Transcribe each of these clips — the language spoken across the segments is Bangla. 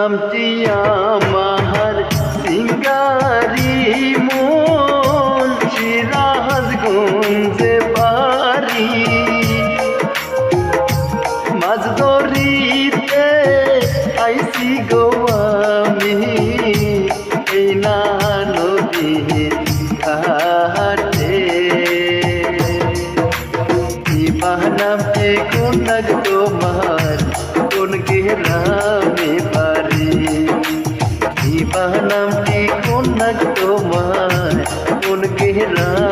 নামটি আমার সিঙ্গারি মন সিরাজ গঞ্জে বাড়ি। মাছ ধরিতে আইসি গো আমি, এই না নদীর ঘাটে বাহানাম কোন তোমার, কোন গেলাম गहरा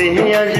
पे अज